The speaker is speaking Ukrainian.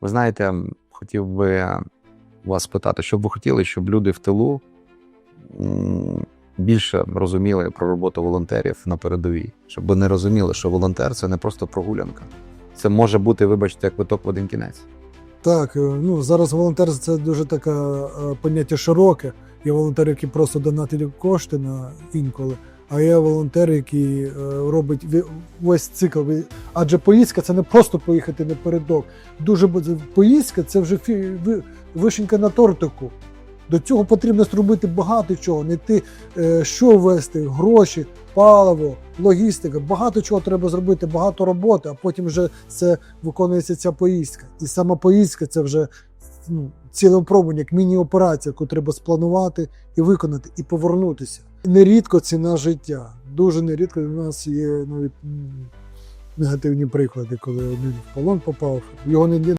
Ви знаєте, хотів би вас питати, що б ви хотіли, щоб люди в тилу більше розуміли про роботу волонтерів на передовій, щоб вони розуміли, що волонтер це не просто прогулянка. Це може бути, вибачте, квиток в один кінець. Так, е, ну зараз волонтер це дуже таке поняття широке. Є волонтер, який просто донатить кошти на інколи, а є волонтер, який е, робить весь цикл. Адже поїздка це не просто поїхати напередок. Дуже поїздка це вже вишенька на тортику. До цього потрібно зробити багато чого, не ти е, що вести, гроші, паливо, логістика. Багато чого треба зробити, багато роботи, а потім вже це виконується ця поїздка. І сама поїздка це вже ну, ціле випробування, як міні-операція, яку треба спланувати і виконати, і повернутися. Нерідко ціна життя. Дуже нерідко у нас є навіть негативні приклади, коли один в полон попав. Його не